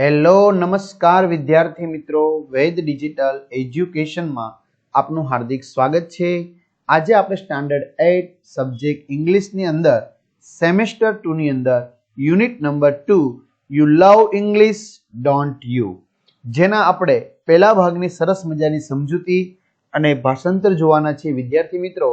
Hello નમસ્કાર વિદ્યાર્થી મિત્રો વેદ ડિજિટલ એજ્યુકેશનમાં આપનું હાર્દિક સ્વાગત છે આજે આપણે સ્ટાન્ડર્ડ એટ સબ્જેક્ટ ઇંગ્લિશની અંદર સેમેસ્ટર ટુની અંદર unit number two you love English don't you જેના આપણે પહેલા ભાગની સરસ મજાની સમજૂતી અને ભાષાંતર જોવાના છીએ વિદ્યાર્થી મિત્રો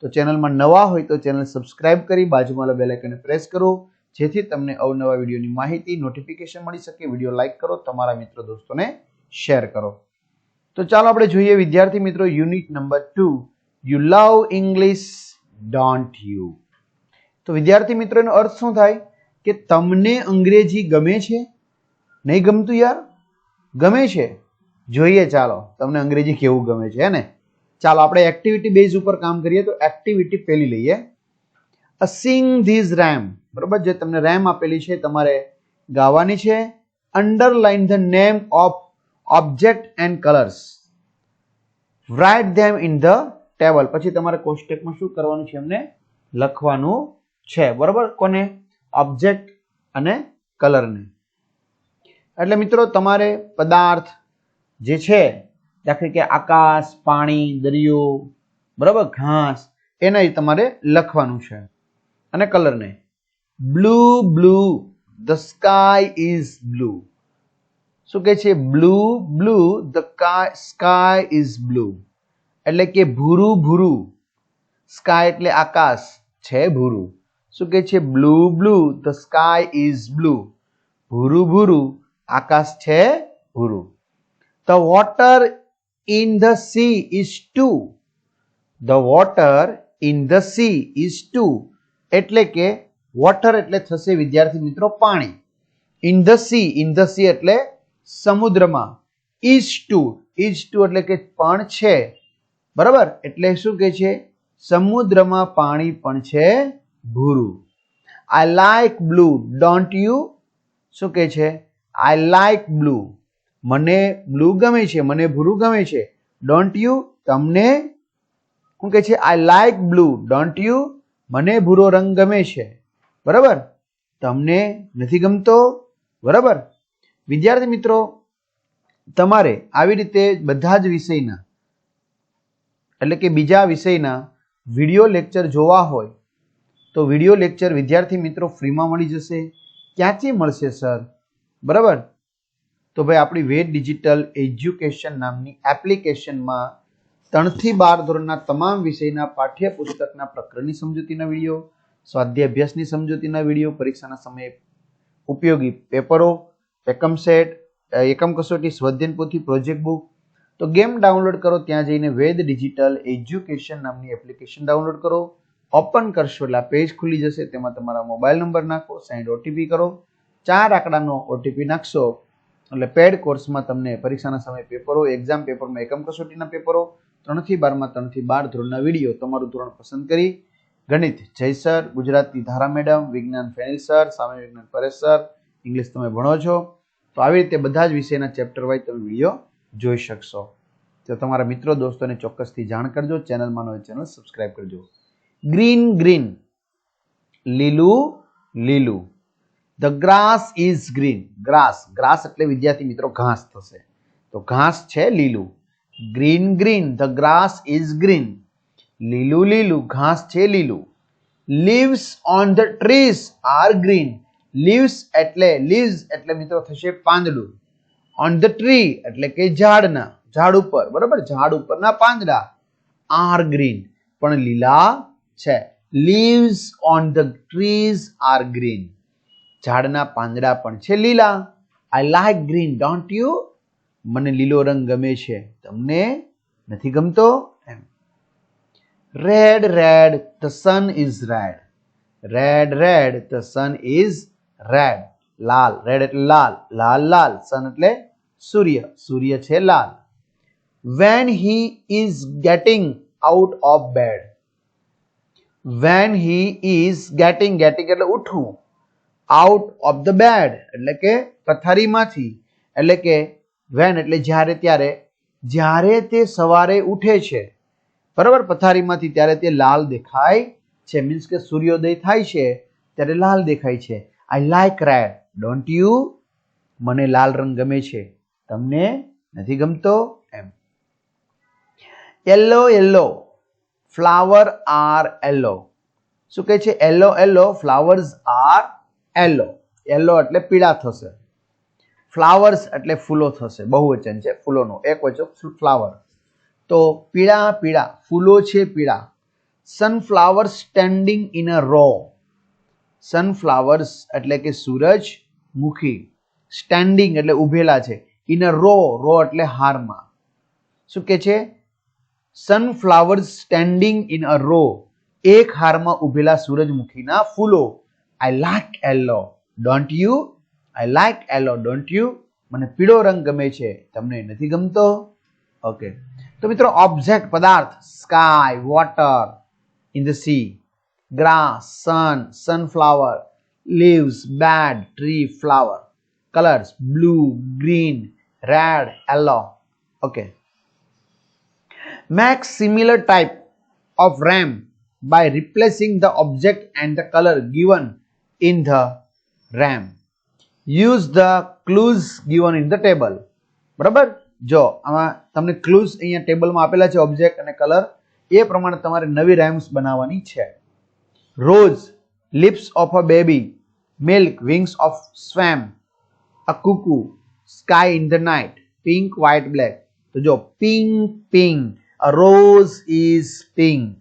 તો ચેનલમાં નવા હોય તો ચેનલ સબસ્ક્રાઇબ કરી બાજુમાં બેલ આઇકનને પ્રેસ કરો જેથી તમને અવનવા વિડીયોની માહિતી નોટિફિકેશન મળી શકે વિડીયો લાઇક કરો તમારા મિત્ર દોસ્તોને શેર કરો તો ચાલો આપણે જોઈએ વિદ્યાર્થી મિત્રો unit number two you love English don't you તો વિદ્યાર્થી મિત્રોનો અર્થ શું થાય કે તમને અંગ્રેજી ગમે છે નહીં ગમતું યાર ગમે છે જોઈએ ચાલો તમને અંગ્રેજી કેવું ગમે છે હે ને ચાલો આપણે એક્ટિવિટી બેઝ ઉપર કામ કરીએ તો એક્ટિવિટી પહેલી લઈએ અ સિંગ ધીઝ રેમ બરોબર જે તમને રેમ આપેલી છે તમારે ગાવાની છે underline the name of object and colours write them in the table પછી તમારે કોષ્ટકમાં શું કરવાનું છે એમને લખવાનું છે બરોબર કોને ઓબ્જેક્ટ અને કલરને એટલે મિત્રો તમારે પદાર્થ જે છે દાખલા કે આકાશ પાણી દરિયો બરાબર ઘાસ એને તમારે લખવાનું છે અને કલરને blue blue the sky is blue શું કહે છે blue blue the sky is blue એટલે કે ભૂરું ભૂરું સ્કાય એટલે આકાશ છે ભૂરું શું કહે છે blue blue the sky is blue ભૂરું ભૂરું આકાશ છે ભૂરું the water in the sea is too the water in the sea is too એટલે કે વોટર એટલે થશે વિદ્યાર્થી મિત્રો પાણી in the sea in the sea એટલે સમુદ્રમાં ઇઝ ટુ ઇઝ ટુ એટલે કે પણ છે બરાબર એટલે શું કે છે સમુદ્રમાં પાણી પણ છે ભૂરું I like blue don't you શું કે છે આઈ લાઈક બ્લુ મને બ્લુ ગમે છે મને ભૂરું ગમે છે ડોન્ટ યુ તમને શું કે છે I like blue don't you મને ભૂરો રંગ ગમે છે બરાબર તમને નથી ગમતો બરાબર વિદ્યાર્થી મિત્રો તમારે આવી રીતે બધા જ વિષયના એટલે કે બીજા વિષયના વિડીયો લેક્ચર જોવા હોય તો વિડીયો લેક્ચર વિદ્યાર્થી મિત્રો ફ્રીમાં મળી જશે ક્યાંથી મળશે સર બરાબર તો ભાઈ આપણી વેદ ડિજિટલ એજ્યુકેશન નામની એપ્લિકેશનમાં ત્રણથી બાર ધોરણના તમામ વિષયના પાઠ્યપુસ્તકના પ્રકરણની સમજૂતીના વિડીયો સ્વાધ્યાય અભ્યાસની સમજૂતીના વિડીયો પરીક્ષાના સમયે ઉપયોગી પેપરો એકમ સેટ એકમ કસોટી સ્વાધ્યાયન પોથી પ્રોજેક્ટ બુક તો ગેમ ડાઉનલોડ કરો ત્યાં જઈને વેદ ડિજિટલ એજ્યુકેશન નામની એપ્લિકેશન ડાઉનલોડ કરો ઓપન કરશો એટલે આ પેજ ખુલી જશે તેમાં તમારા મોબાઈલ નંબર નાખો સાઈન ઓટીપી કરો ચાર આંકડાનો ઓટીપી નાખશો એટલે પેડ કોર્સમાં તમને પરીક્ષાના સમયે પેપરો એક્ઝામ પેપરમાં એકમ કસોટીના પેપરો ત્રણથી બારમાં ત્રણથી બાર ધોરણના વિડીયો તમારું ધોરણ પસંદ કરી ગણિત જય સર ગુજરાતી ધારા મેડમ વિજ્ઞાન ફેનિલ સર સામાન્ય વિજ્ઞાન પરેશ સર ઇંગ્લિશ તમે ભણો છો તો આવી રીતે બધા જ વિષયના ચેપ્ટર વાઇઝ તમે વિડીયો જોઈ શકશો તો તમારા મિત્રો દોસ્તોને ચોક્કસથી જાણ કરજો ચેનલમાં નવી ચેનલ સબસ્ક્રાઈબ કરજો ગ્રીન ગ્રીન લીલું લીલું the grass is green grass grass એટલે વિદ્યાર્થી મિત્રો ઘાસ થશે તો ઘાસ છે લીલું green green the grass is green લીલું લીલું ઘાસ છે લીલું leaves on the trees are green leaves એટલે લીવ્સ એટલે મિત્રો થશે પાંદડું ઓન ધ ટ્રી એટલે કે ઝાડના ઝાડ ઉપર બરાબર ઝાડ ઉપરના પાંદડા આર ગ્રીન પણ લીલા છે leaves on the trees are green ઝાડના પાંદડા પણ છે લીલા I like green don't you મને લીલો રંગ ગમે છે તમને નથી ગમતો Red, red, the sun is red. Red, red, the sun is red. લાલ રેડ એટલે લાલ લાલ લાલ સન એટલે સૂર્ય સૂર્ય છે લાલ when he is getting out of bed when he is getting getting એટલે ઉઠવું આઉટ ઓફ ધ બેડ એટલે કે પથારીમાંથી એટલે કે વેન એટલે જ્યારે ત્યારે જ્યારે તે સવારે ઉઠે છે બરાબર પથારીમાંથી ત્યારે તે લાલ દેખાય છે મીન્સ કે સૂર્યોદય થાય છે ત્યારે લાલ દેખાય છે I like red don't you મને લાલ રંગ ગમે છે તમને નથી ગમતો એમ yellow yellow flower are yellow શું કહે છે yellow yellow flowers are yellow yellow એટલે પીળા થશે ફ્લાવર્સ એટલે ફૂલો થશે બહુવચન છે ફૂલોનો એક વચન ફ્લાવર તો પીળા પીળા ફૂલો છે પીળા sunflower standing in a row sunflowers એટલે કે સૂરજ મુખી સ્ટેન્ડિંગ એટલે ઉભેલા છે ઇન અ રો રો એટલે હારમાં શું કે છે sunflowers standing in a row એક હારમાં ઉભેલા સૂરજમુખીના ફૂલો I like yellow don't you I like yellow don't you મને પીળો રંગ ગમે છે તમને નથી ગમતો ઓકે તો મિત્રો ઓબ્જેક્ટ પદાર્થ sky water in the sea grass sun sunflower leaves bed tree flower colours blue green red yellow okay make similar type of rhyme by replacing the object and the colour given in the rhyme use the clues given in the table બરાબર જો આમાં તમને clues અહીંયા ટેબલમાં આપેલા છે object અને colour એ પ્રમાણે તમારે નવી રાઇમ્સ બનાવવાની છે rose lips of a baby milk wings of swan a cuckoo sky in the night pink white black તો જો pink pink a rose is pink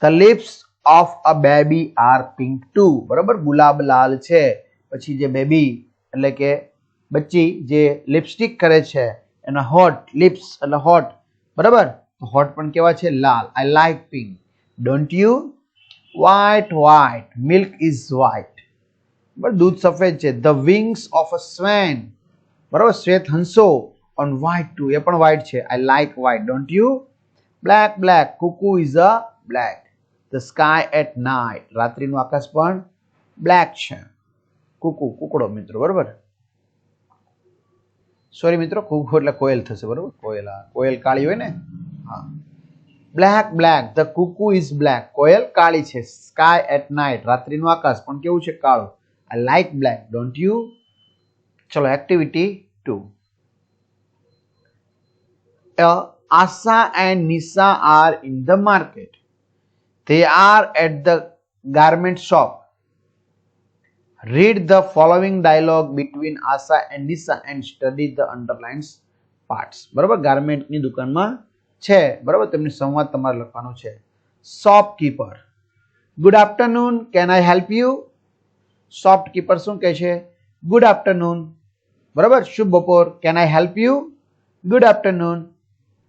the lips of a baby are pink too બરાબર ગુલાબ લાલ છે પછી જે baby એટલે કે બચ્ચી જે લિપસ્ટિક કરે છે એના હોટ લિપ્સ એટલે હોટ બરાબર તો હોટ પણ કેવા છે લાલ I like pink don't you white white milk is white બરાબર દૂધ સફેદ છે the wings of a swan બરાબર શ્વેત હંસો ઓન વ્હાઇટ ટુ એ પણ વ્હાઇટ છે I like white don't you black black cuckoo is a black the sky at night રાત્રિનું આકાશ પણ બ્લેક છે કુકુ કુકડો મિત્રો બરાબર સોરી મિત્રો કુકુ એટલે કોયલ થશે બરાબર કોયલા કોયલ કાળી હોય ને હા black black the cuckoo is black કોયલ કાળી છે સ્કાય એટ નાઇટ રાત્રિનું આકાશ પણ કેવું છે કાળું આ લાઇટ બ્લેક ડોન્ટ યુ ચલો activity two Asha and Nisha are in the market they are at the garment shop Read the following dialogue between Asa and Nisa and study the underlined parts. બરાબર ગાર્મેન્ટની દુકાનમાં છે બરાબર તમને સંવાદ તમારે લખવાનો છે shopkeeper good afternoon can I help you shopkeeper શું કહે છે ગુડ આફ્ટરનૂન બરાબર શુભ બપોર can I help you good afternoon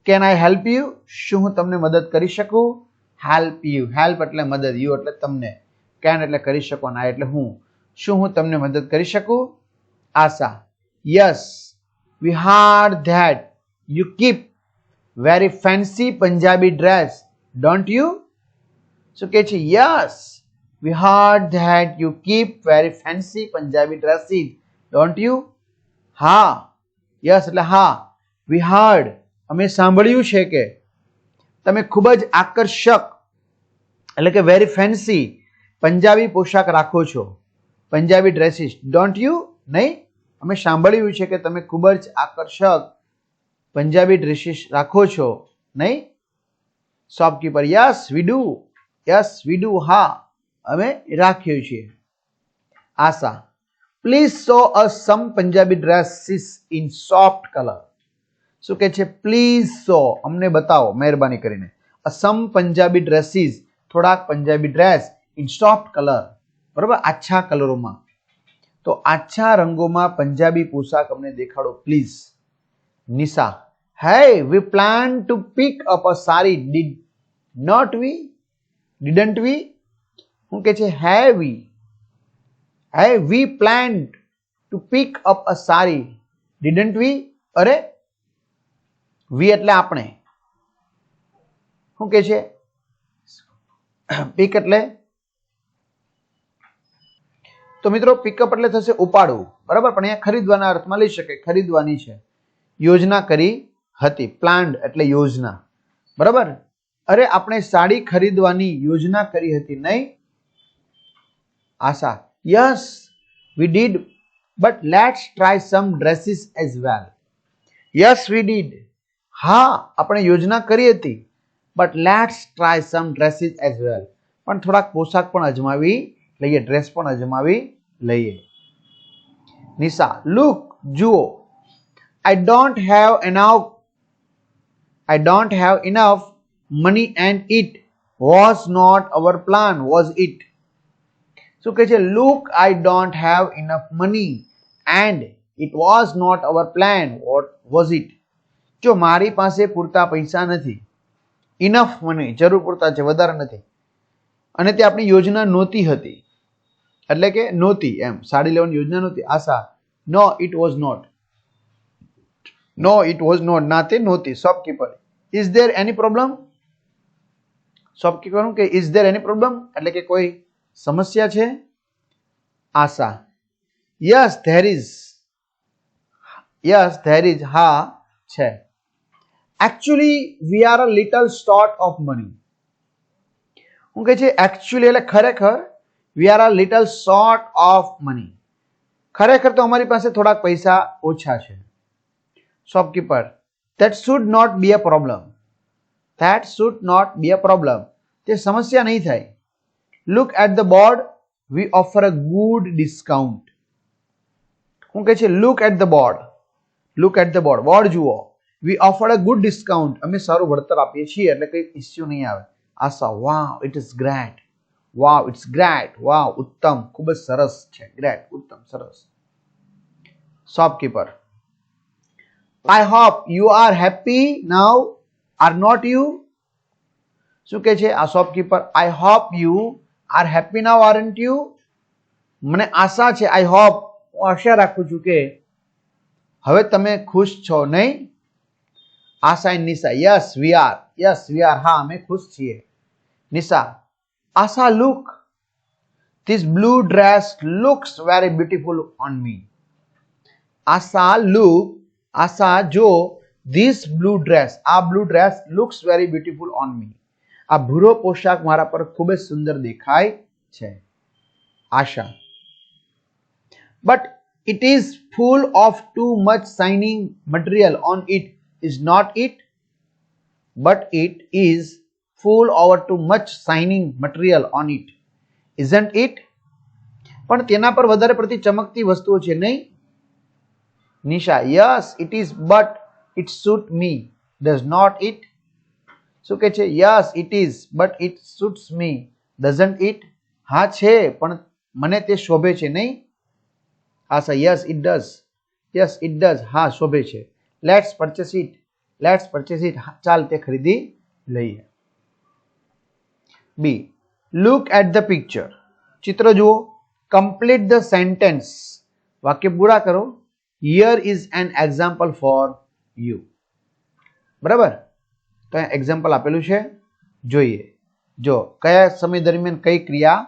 can I help you શું હું તમને મદદ કરી શકું હેલ્પ યુ હેલ્પ એટલે મદદ યુ એટલે તમને કેન એટલે કરી શકો ના એટલે હું શું હું તમને મદદ કરી શકું આશા yes we heard that you keep very fancy Punjabi dress don't you શું કહે છે yes we heard that you keep very fancy Punjabi dresses don't you હા યસ એટલે હા વી હાર્ડ અમે સાંભળ્યું છે કે તમે ખૂબ જ આકર્ષક એટલે કે વેરી ફેન્સી પંજાબી પોશાક રાખો છો પંજાબી ડ્રેસીસ ડોન્ટ યુ નહીં અમે સાંભળ્યું છે કે તમે ખૂબ જ આકર્ષક પંજાબી ડ્રેસીસ રાખો છો નહીં shopkeeper yes we do yes we do હા અમે રાખ્યું છે Asha please show a some Punjabi dresses in soft colour શું કહે છે પ્લીઝ સો અમને બતાવો મહેરબાની કરીને અસમ પંજાબી ડ્રેસીસ થોડાક Punjabi dress in soft colour બરાબર આછા કલરોમાં તો આછા રંગોમાં પંજાબી પોશાક અમને દેખાડો please Nisha hey we plan to pick up a sari did not we didn't we શું કે છે hey we hey we plan to pick up a sari didn't વી અરે વી એટલે આપણે શું કે છે પીક એટલે તો મિત્રો પિકઅપ એટલે થશે ઉપાડવું બરાબર પણ અહીંયા ખરીદવાના અર્થમાં લઈ શકે ખરીદવાની છે યોજના કરી હતી પ્લાન્ડ એટલે યોજના બરાબર અરે આપણે સાડી ખરીદવાની યોજના કરી હતી નહીં Asha yes we did but let's try some dresses as well yes we did હા આપણે યોજના કરી હતી but let's try some dresses as well પણ થોડાક પોશાક પણ અજમાવી લઈએ ડ્રેસ પણ અજમાવી લઈએ નિશા લુક જુઓ I don't have enough I don't have enough money and it was not our plan was it શું કહે છે look I don't have enough money and it was not our plan what was it જો મારી પાસે પૂરતા પૈસા નથી enough money જરૂર પૂરતા છે વધારે નથી અને તે આપણી યોજના નહોતી હતી એટલે કે નહોતી એમ સાડી લેવાની યોજના નહોતી Asha no it was not no it was not ના તે નહોતી shopkeeper is there any problem shopkeeper કે ઇઝ ધેર એની પ્રોબ્લેમ એટલે કે કોઈ સમસ્યા છે Asha yes there is yes there is હા છે actually we are a little short of money હું કહે છે એકચ્યુઅલી એટલે ખરેખર we are are little short of money खरेखर तो अमरी पास थोड़ा पैसा ओछा है shopkeeper that should not be a problem that should not be a problem समस्या नहीं थे look at the board we offer a good discount हूँ कहे look at the board look at the board board जुओ we offer a good discount अमे सारू वर्तर आप कई इश्यू नहीं आए Asha wow it is great wow it's great wow ઉત્તમ ખૂબ જ સરસ છે ગ્રેટ ઉત્તમ સરસ shopkeeper I hope you are happy now are not you શું કે છે આ shopkeeper I hope you are happy now aren't you મને આશા છે આઈ હોપ હું આશા રાખું છું કે હવે તમે ખુશ છો નહીં Asha Nisha yes we are yes we are હા અમે ખુશ છીએ Nisha Asa, look, this blue dress looks very beautiful on me. Asa, look, Asa, Joe, this blue dress, આ blue dress looks very beautiful on me આ ભૂરો પોશાક મારા પર ખૂબ જ સુંદર દેખાય છે Asha but it is full of too much shining material on it is not it but it is fold over too much shining material on it isn't it પણ તેના પર વધારે પડતી ચમકતી વસ્તુઓ છે નહીં Nisha yes it is but it suit me does not it શું કે છે yes it is but it suits me doesn't it હા છે પણ મને તે શોભે છે નહીં હા sir yes it does yes it does હા શોભે છે let's purchase it let's purchase it ચાલ તે ખરીદી લઈએ B look at the picture ચિત્ર જુઓ કમ્પ્લીટ ધ સેન્ટેન્સ વાક્ય પૂરા કરો here is an example for you બરાબર તો એક્ઝામ્પલ આપેલું છે જોઈએ જો કયા સમય દરમિયાન કઈ ક્રિયા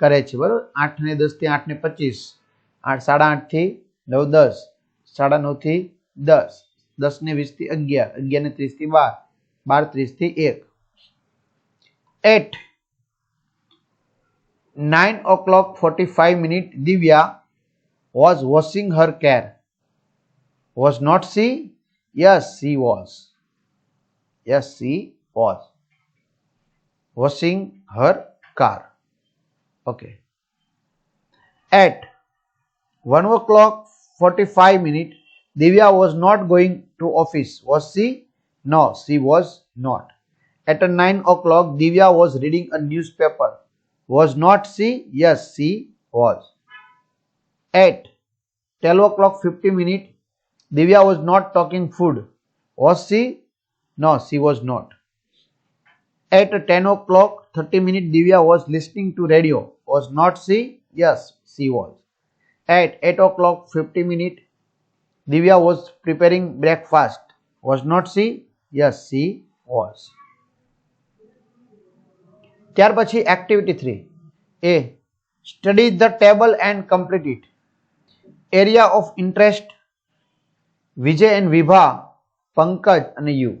કરે છે બરાબર આઠ ને દસથી આઠ ને પચીસ આઠ સાડા આઠથી નવ દસ સાડા નવથી દસ દસ ને વીસથી અગિયાર અગિયાર ને ત્રીસથી બાર બાર ત્રીસથી એક at 9 o'clock 45 minute Divya was washing her car. Was not she? Yes, she was. Yes, she was washing her car. Okay. At 1 o'clock 45 minute Divya was not going to office. Was she? No, she was not. At 9 o'clock Divya was reading a newspaper was not she? Yes, she was. At 12 o'clock 50 minute, Divya was not talking food. Was she? No, she was not. At 10 o'clock 30 minute, Divya was listening to radio. Was not she? Yes, she was. At 8 o'clock 50 minute, Divya was preparing breakfast. Was not she? Yes, she was. ત્યાર પછી activity three A study the table and complete it area of interest Vijay and Vibha Pankaj અને you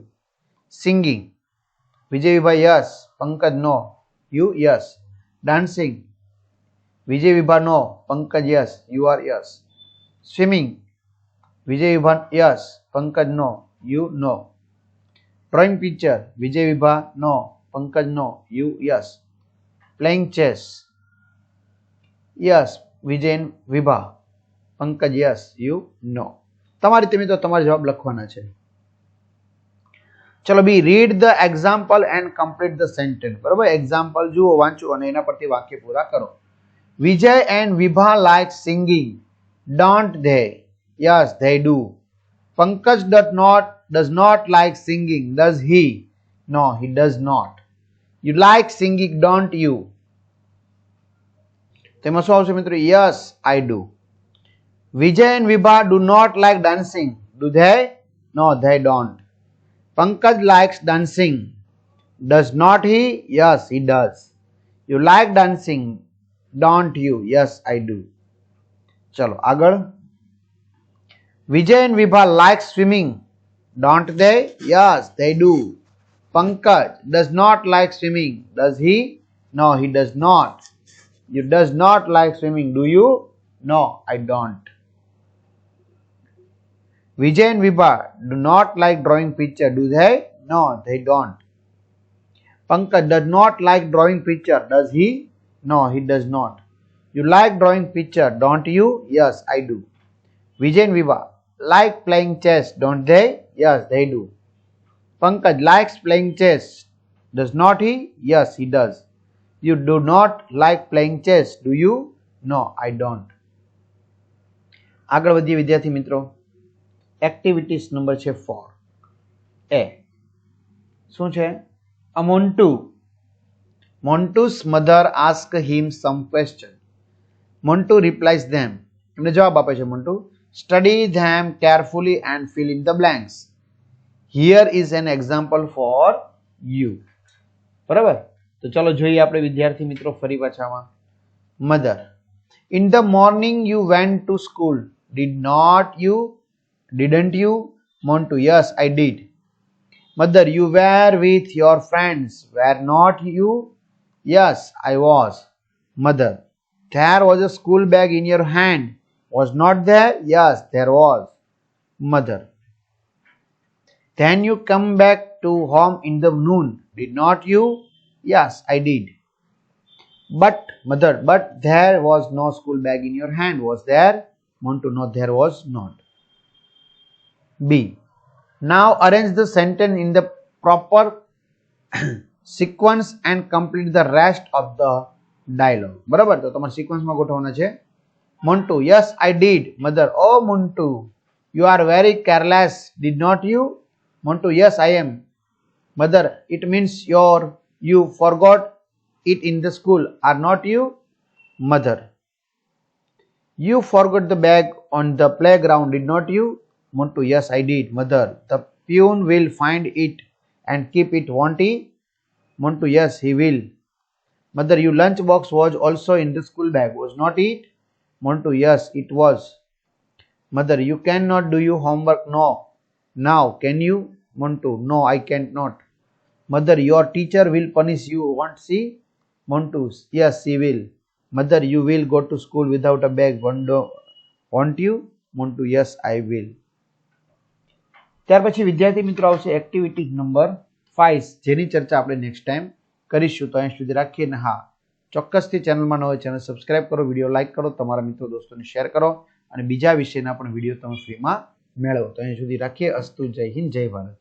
singing Vijay Vibha yes Pankaj no you yes dancing Vijay Vibha no Pankaj yes you are yes swimming Vijay Vibha yes Pankaj no you no drawing picture Vijay Vibha no Pankaj no you yes playing chess yes વિજયન Vibha Pankaj yes you no તમારી તે તો તમારા જવાબ લખવાના છે ચલો B read the example and complete the sentence બરોબર એક્ઝામ્પલ જુઓ વાંચો અને એના પરથી વાક્ય પૂરા કરો Vijay and Vibha like singing don't they yes they do Pankaj does not does not like singing does he no he does not you like singing don't you તેમાં શું આવશે મિત્રો yes I do Vijay and Vibha do not like dancing do they no they don't Pankaj likes dancing does not he yes he does you like dancing don't you yes I do ચલો આગળ Vijay Vibha like swimming don't they yes they do Pankaj does not like swimming. Does he? No, he does not. You does not like swimming, do you? No, I don't. Vijay and Vibha do not like drawing picture, do they? No, they don't. Pankaj does not like drawing picture, does he? No, he does not. You like drawing picture, don't you? Yes, I do. Vijay and Vibha like playing chess, don't they? Yes, they do. Pankaj likes playing chess. Does not he? Yes, he does. You do not like playing chess, do you? No, I don't. આગળ વધીએ વિદ્યાર્થી મિત્રો activities number છે four A શું છે uh Montu Montu's mother ask him some question Montu replies them એમને જવાબ આપે છે Montu study them carefully and fill in the blanks here is an example for you बराबर तो चलो जो ही आपने विद्यार्थी मित्रों फरी बचावा mother in the morning you went to school did not you didn't you want to yes I did mother you were with your friends were not you yes I was mother there was a school bag in your hand was not there yes there was mother then you come back to home in the noon, did not you? Yes, I did. But, mother, but there was no school bag in your hand, was there? Want to know there was not. B. Now arrange the sentence in the proper sequence and the the rest of the dialogue બરાબર તો તમારે સિક્વન્સમાં ગોઠવવાના che. Montu, yes, I did. Mother, oh Montu, you are very careless. Did not you? Montu, yes, I am. Mother, it means your you forgot it in the school, are not you? Mother, you forgot the bag on the playground, did not you? Montu, yes, I did. Mother, the peon will find it and keep it, won't he? Montu, yes, he will. Mother, your lunch box was also in the school bag, was not it? Montu, yes, it was. Mother, you cannot do your homework now Now, can you? Montu, no, I can't not. Mother, your teacher will punish you, won't she? Montu, yes, she will. Mother, you will go to school without a bag, won't you? Montu, yes, I will. ત્યાર પછી વિદ્યાર્થી મિત્રો આવશે activity number five જેની ચર્ચા આપણે next time કરીશું તો અહીં સુધી રાખીએ ને હા ચોક્કસથી ચેનલમાં ન હોય ચેનલ સબસ્ક્રાઇબ કરો વિડીયો લાઇક કરો તમારા મિત્રો દોસ્તોને શેર કરો અને બીજા વિષયના પણ વિડીયો તમે ફ્રીમાં મેળવો તો અહીં સુધી રાખીએ અસ્તુ જય હિન્દ જય ભારત